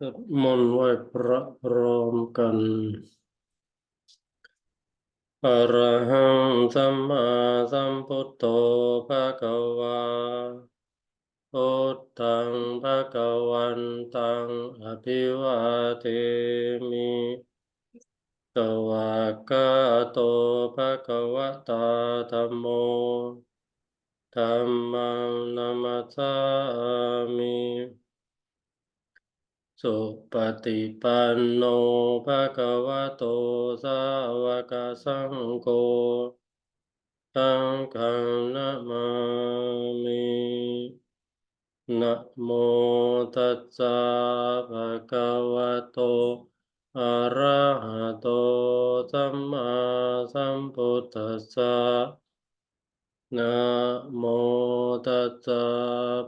สวดมนต์ไหว้พระพร้อมกันอะระหังสัมมาสัมพุทโธภะคะวาพุทธังภะคะวันตังอภิวาเทมิสวากาโตภะคะวะตาธัมโมธัมมังนัมมัสสามิ สุปฏิปันโนภะคะวะโตสาวกสังโฆสังฆังนะมามินะโมตัสสะภะคะวะโตอะระหะโตสัมมาสัมพุทธัสสะ นะโมตัสสะ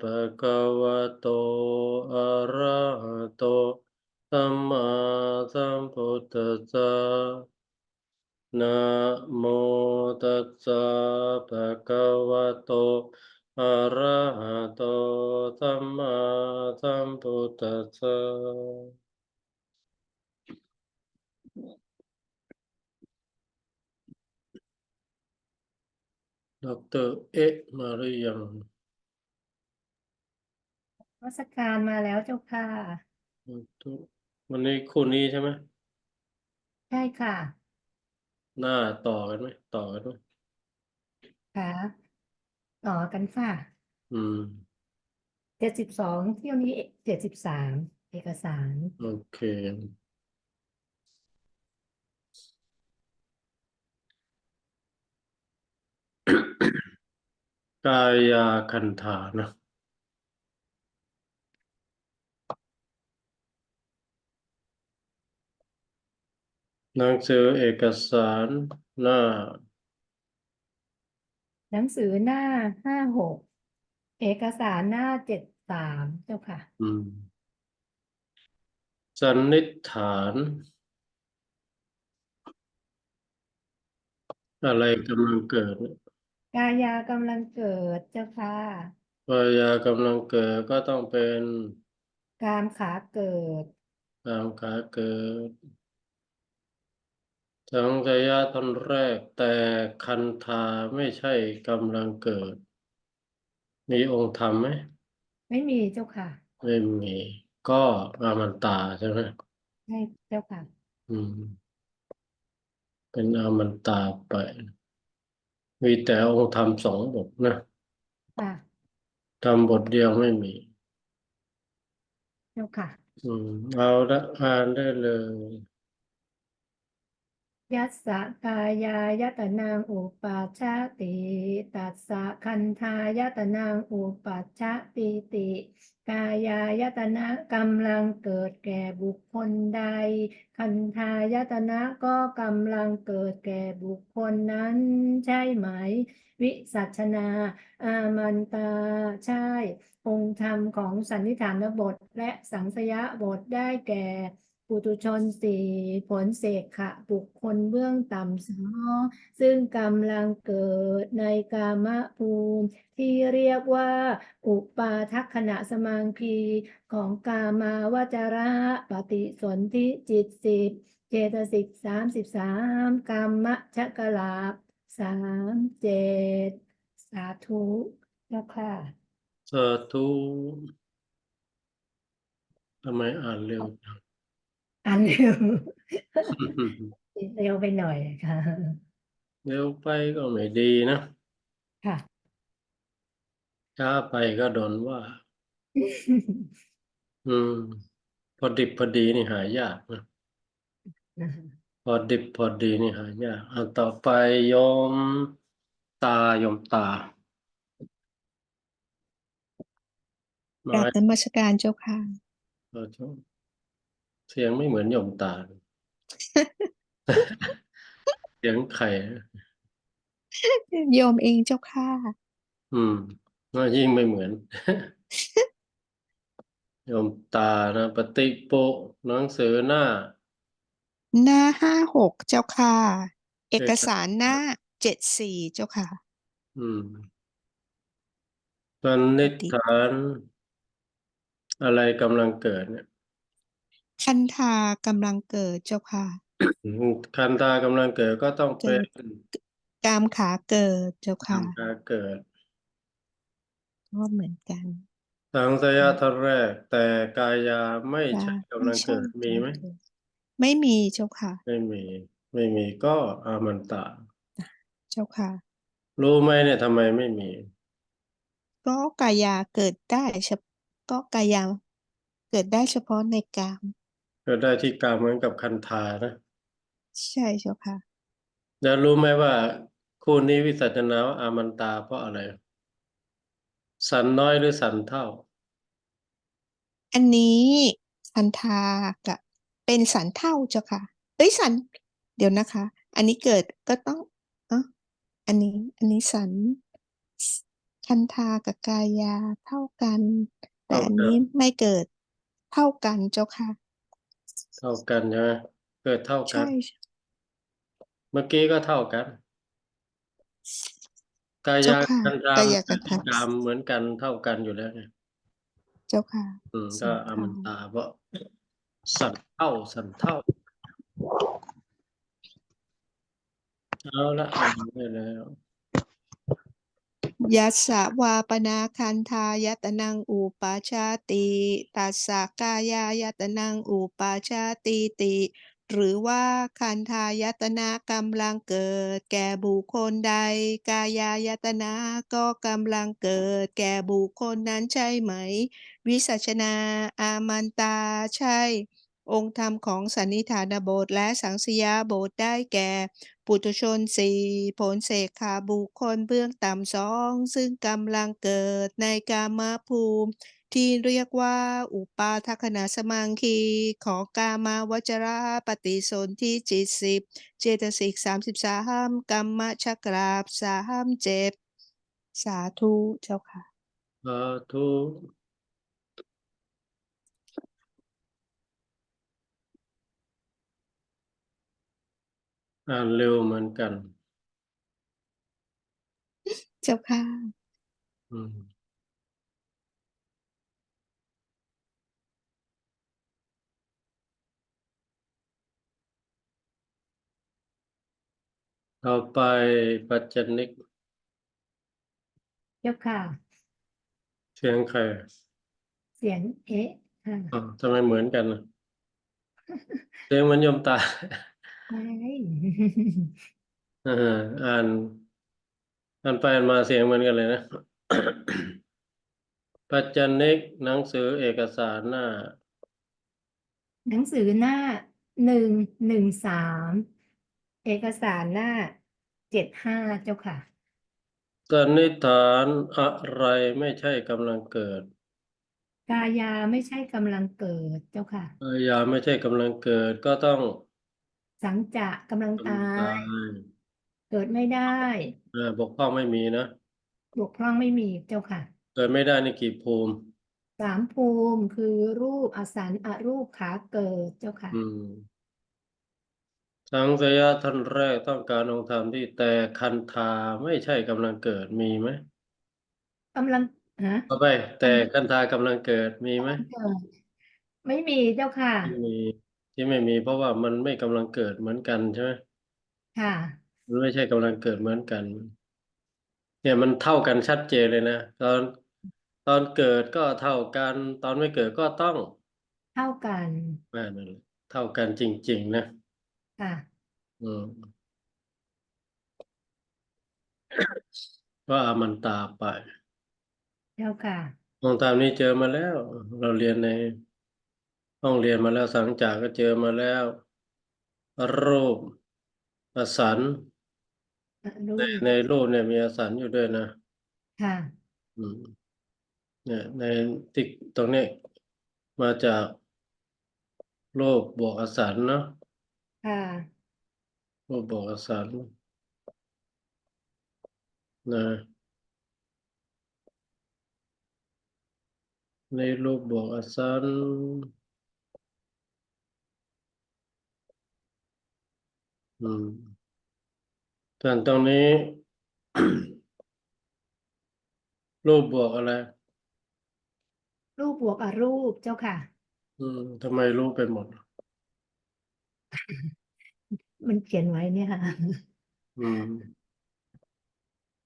ภะคะวะโต อะระหะโต สัมมาสัมพุทธัสสะนะโมตัสสะภะคะวะโต อะระหะโต สัมมาสัมพุทธัสสะ ดอกเตอรเอ๊ะมาหรือยังนมัสการมาแล้วเจ้าค่ะ วันนี้คู่นี้ใช่ไหมใช่ค่ะ หน้าต่อกันไหมต่อกันไหมค่ะ ต่อกันค่ะ อืมเจ็ดสิบสองเที่ยวนี้เจ็ดสิบสามเอกสาร โอเค กายาคันธานะหนังสือเอกสารหน้า หนังสือหน้าห้าหกเอกสารหน้าเจ็ดสามเจ้าค่ะ อืม สันนิษฐาน อะไรกำลังเกิดเนี่ย กายากำลังเกิดเจ้าค่ะ กายากำลังเกิดก็ต้องเป็นกามขาเกิด ตามขาเกิด สังขยะตอนแรกแต่คันธาไม่ใช่กำลังเกิด มีองค์ธรรมไหม ไม่มีเจ้าค่ะไม่มี ก็อามันตาใช่ไหมใช่เจ้าค่ะ อืม เป็นอามันตาไป มีแต่องค์ธรรมสองบทนะค่ะธรรมบทเดียวไม่มี เจ้าค่ะ อืม เอาละอ่านได้เลย ยัสสะกายายตนังอุปัชาติตัสสะคันธายตนังอุปัชาติติ กายายตนะกำลังเกิดแก่บุคคลใด คันธายตนะก็กำลังเกิดแก่บุคคลนั้นใช่ไหม วิสัชนา อามันตาใช่ องค์ธรรมของสันนิฐานบทและสังสยบทได้แก่ ปุถุชนสี่ผลเสกขะบุคคลเบื้องต่ำสองซึ่งกำลังเกิดในกามภูมิ ที่เรียกว่า อุปาทัคขณะสมังคีของกามาวจระปฏิสนธิจิตสิบเจตสิกสามสิบสามกรรมชกลาบสามเจ็ดสาธุเจ้าค่ะสาธุทำไมอ่านเร็วจัง อันเร็วเร็วไปหน่อยค่ะเร็วไปก็ไม่ดีนะค่ะช้าไปก็โดนว่า อืม พอดิบพอดีนี่หายากนะพอดิบพอดีนี่หายากเอาต่อไปโยมตาโยมตากราบมานมัสการเจ้าค่ะเออชม เสียงไม่เหมือนโยมตาเลยเสียงไข่โยมเองเจ้าค่ะ อืมน่ายิ่งไม่เหมือนโยมตานะปฏิโปะหนังสือหน้า หน้าห้าหกเจ้าค่ะ เอเอกกสารหน้าเจ็ดสี่เจ้าค่ะ อืมสันนิษฐาน อะไรกำลังเกิดเนี่ย คันธากำลังเกิดเจ้าค่ะอืมคันธากำลังเกิดก็ต้องเป็นกามขาเกิดเจ้าค่ะคันธาเกิด ก็เหมือนกัน สังสยะท่านแรก แต่กายาไม่ใช่จ้ะกำลังเกิดไใช่มีไหมกำลังเกิดไม่มีเจ้าค่ะ ไม่มี ไม่มีก็อามันตะ เจ้าค่ะ รู้ไหมเนี่ยทำไมไม่มี ก็กายาเกิดได้เฉพก็กายาเกิดได้เฉพาะในกามเกิดได้ที่กลางเหมือนกับคันธานะ ใช่เจ้าค่ะ แล้วรู้ไหมว่า คู่นี้วิสัชนาว่าอามันตาเพราะอะไร สันน้อยหรือสันเท่า อันนี้สันทากับเป็นสันเท่าเจ้าค่ะเอ้ยสัน เดี๋ยวนะคะ อันนี้เกิดก็ต้องเอะอันนี้ อันนี้สันคันธากับกายาเท่ากัน แต่เท่ากันอันนี้ไม่เกิดเท่ากันเจ้าค่ะ เท่ากันใช่ไหมเกิดเท่ากันใช่เมื่อกี้ก็เท่ากัน กาเจ้ายาค่ะคันธากายากันกทากามเหมือนกันเท่ากันอยู่แล้วไงเจ้าค่ะ อืมสัก็นอาเท่ามันตาเพราะสันเท่าสันเท่าเอาละเอาได้แล้ว ยัสสะวาปนาคันธายตนังอุปาชาติตัสสะกายายตนังอุปาชาติติ หรือว่าคันธายตนากำลังเกิด แก่บุคคลใด กายายตนะก็กำลังเกิด แก่บุคคลนั้นใช่ไหม วิสัชนาอามันตาใช่ องค์ธรรมของสันนิฐานบทและสังสยาบทได้แก่ ปุถุชนสี่ผลเสกขาบุคคลเบื้องต่ำสอง ซึ่งกำลังเกิดในกามภูมิ ที่เรียกว่าอุปาทคณสมังคีของกามาวจระปฏิสนธิจิตสิบเจตสิกสามสิบสามกรรมชกราบสามเจ็ดสาธุเจ้าค่ะสาธุ อ่านเร็วเหมือนกัน เจ้าค่ะ อืม ต่อไปปัจจนิก เจ้าค่ะ เสียงใครเสียงเอ๊ะค่ะอ๋อทำไมเหมือนกันน่ะ เสียงเหมันโยมตา ใช่เอออ่านอ่านไปอ่านมาเสียงเหมือนกันเลยนะ ปัจจนิกหนังสือเอกสารหน้า หนังสือหน้าหนึ่งหนึ่งสามเอกสารหน้าเจ็ดห้าเจ้าค่ะ สันนิษฐานอะไรไม่ใช่กำลังเกิดกายาไม่ใช่กำลังเกิดเจ้าค่ะอายาไม่ใช่กำลังเกิดก็ต้อง สังจะกำลังกำลังตาตายยเกิดไม่ได้อ่าบกพร่องไม่มีนะบกพร่องไม่มีเจ้าค่ะ เกิดไม่ได้นี่กี่ภูมิ สามภูมิคือรูปอสันอรูปขาเกิดเจ้าค่ะ อืมสังสยะท่านแรกต้องการองค์ธรรมที่แต่คันธาไม่ใช่กำลังเกิดมีไหมกำลังฮะต่อไปแต่คันธากำลังเกิดมีไหมเกิดไม่มีเจ้าค่ะ ไม่มี ที่ไม่มีเพราะว่ามันไม่กำลังเกิดเหมือนกันใช่ไหมค่ะ มันไม่ใช่กำลังเกิดเหมือนกัน เนี่ยมันเท่ากันชัดเจนเลยนะตอนตอนเกิดก็เท่ากัน ตอนไม่เกิดก็ต้องเท่ากันอ่านั่นแหละเท่ากันจริง ๆ นะค่ะ อืมว่ามันตาไปเจ้าค่ะห้องตามนี้เจอมาแล้ว เราเรียนใน ห้องเรียนมาแล้วสังจากก็เจอมาแล้วรูปอสันรูในปในรูปเนี่ยมีอสันอยู่ด้วยนะ ค่ะ อืม เนี่ย ในที่ตรงนี้มาจากรูปบวกอสันเนาะค่ะรูปบวกอสันนะในรูปบวกอสัน อืม ส่วนตรงนี้ รูปบวกอะไร รูปบวกอรูปเจ้าค่ะ อืมทำไมรู้ไปหมด มันเขียนไว้เนี่ยค่ะ อืม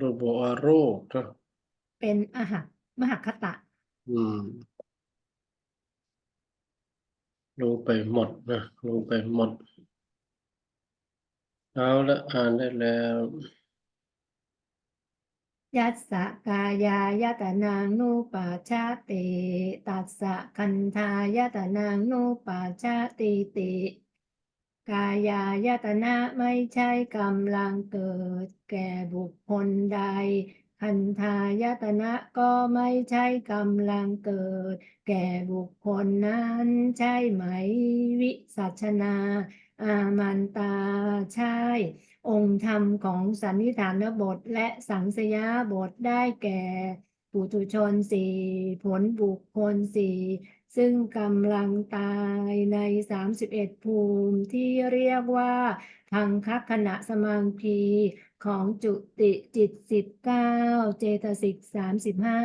รูปบอกว่ารูปนะเป็นอาหักมหคตะ อืม รู้ไปหมดนะรู้ไปหมด เอาละอ่านได้แล้วยัสสะกายายตนังนุปัชชาติตัสสะคันธายตนังนุปัชชาติติ กายายตนะไม่ใช่กำลังเกิด แก่บุคคลใด คันธายตนะก็ไม่ใช่กำลังเกิด แก่บุคคลนั้นใช่ไหม วิสัชนา อามันตาใช่ องค์ธรรมของสันนิฐานบท และสังสยาบทได้แก่ปุถุชนสี่ผลบุคคลสี่ซึ่งกำลังตายในสามสิบเอ็ดภูมิที่เรียกว่าพังคัขณะสมังคีของจุติจิตสิบเก้าเจตสิกสามสิบห้า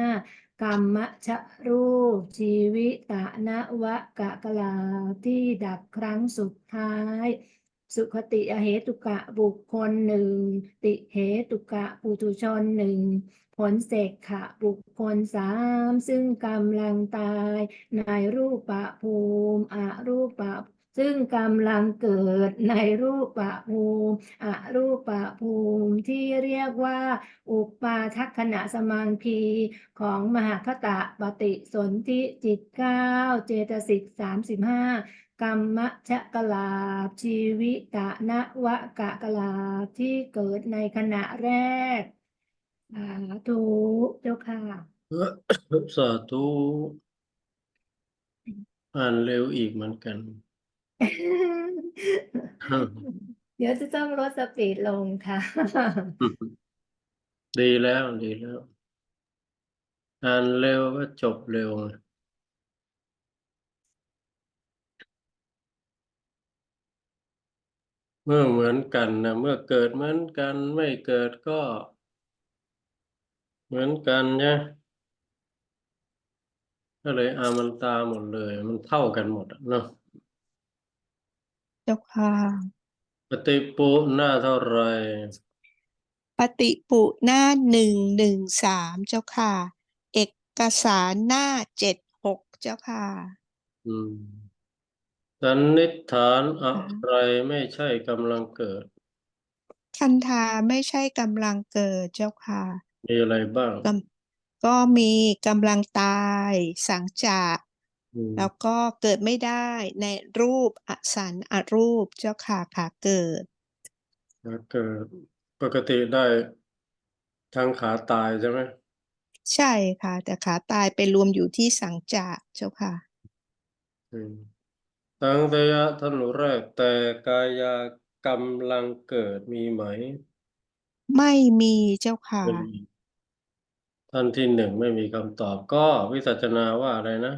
กรรมชะรูปชีวิตะนวะกะกลาที่ดับครั้งสุดท้าย สุขติอเหตุกะบุคคลหนึ่ง ติเหตุกะปุถุชนหนึ่ง ผลเสกขะบุคคลสามซึ่งกำลังตายในรูปะภูมิอรูปะ ซึ่งกำลังเกิดในรูปะภูมิอรูปะภูมิที่เรียกว่า อุปาทัคขณะสมังคีของมหาคตะปฏิสนธิจิตเก้าเจตสิกสามสิบห้ากรรมชะกลาบชีวิตะนวะกะกลาบที่เกิดในขณะแรกสาธุเจ้าค่ะสาธุอ่านเร็วอีกเหมือนกัน เดี๋ยวจะต้องลดสปีดลงค่ะ ดีแล้วดีแล้วอ่านเร็วก็จบเร็วเมื่อเหมือนกันนะเมื่อเกิดเหมือนกันไม่เกิดก็ เหมือนกันนี่ยก็เลยอามันตาหมดเลย มันเท่ากันหมดเนาะ เจ้าค่ะ ปฏิปุหน้าเท่าไหรปฏิปุหน้าหนึ่งหนึ่งสามเจ้าค่ะ เอกสารหน้าเจ็ดหกเจ้าค่ะ อืมสันนิษฐานอะไรไม่ใช่กำลังเกิด คันธาไม่ใช่กำลังเกิดเจ้าค่ะมีอะไรบ้าง กำก็มีกำลังตาย สังจะอืม แล้วก็เกิดไม่ได้ในรูปอสันอรูปเจ้าค่ะขาเกิดถ้าเกิดปกติได้ทั้งขาตายใช่ไหมใช่ค่ะ แต่ขาตายไปรวมอยู่ที่สังจะเจ้าค่ะอืมตั้งแต่ยะท่านแรกแต่กายากำลังเกิดมีไหม ไม่มีเจ้าค่ะไม่มีท่านที่หนึ่งไม่มีคำตอบก็วิสัชนาว่าอะไรนะ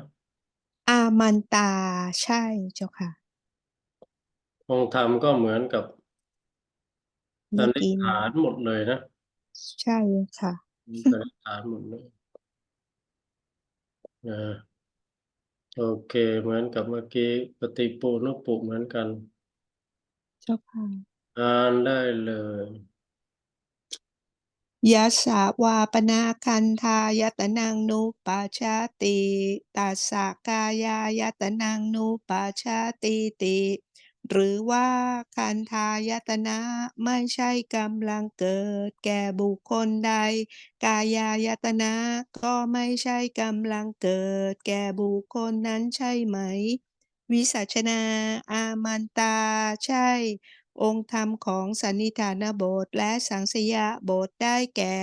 อามันตาใช่เจ้าค่ะ องค์ธรรมก็เหมือนกับสัเมื่นอนิษกี้ฐานหมดเลยนะใช่ค่ะ สันนิษฐานหมดเลยนะโอเค เหมือนกับเมื่อกี้ปฏิปูนุปุเหมือนกัน เจ้าค่ะ อ่านได้เลย ยะสาวาปนาคันธายตนังนุปัชาติตัสสะกายายตนังนุปัชชาติติ หรือว่าคันธายตนะไม่ใช่กำลังเกิด แก่บุคคลใด กายายตนะก็ไม่ใช่กำลังเกิด แก่บุคคลนั้นใช่ไหม วิสัชนา อามันตาใช่ องค์ธรรมของสันนิฐานบทและสังสยาบทได้แก่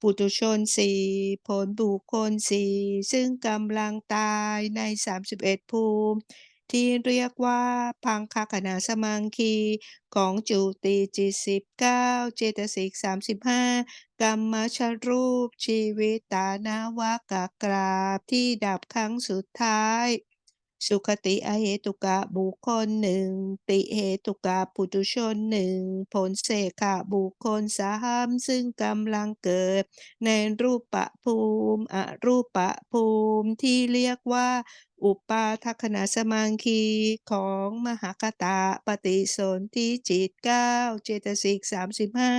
ปุถุชนสี่ผลบุคคลสี่ซึ่งกำลังตายใน 31 ภูมิที่เรียกว่าพังคขณะสมังคีของจุติจิตสิบเก้าเจตสิกสามสิบห้ากรรมชรูปชีวิตตานาวากกราบที่ดับครั้งสุดท้าย สุขติอเหตุกะบุคคลหนึ่ง ติเหตุกะปุตุชนหนึ่ง ผลเสกะบุคคลสามซึ่งกำลังเกิด ในรูปปภูมิอรูปปภูมิที่เรียกว่า อุปาทัคขณสมังคีของมหากตาปฏิสนธิจิตเก้าเจตสิกสามสิบห้า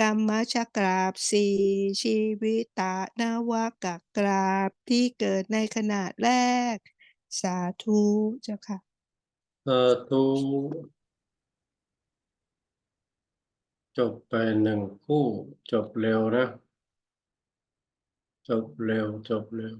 กรรมชกราบสี่ชีวิตานวากกราบที่เกิดในขณะแรก สาธุเจ้าค่ะสาธุจบไปหนึ่งคู่ จบเร็วนะ จบเร็ว จบเร็ว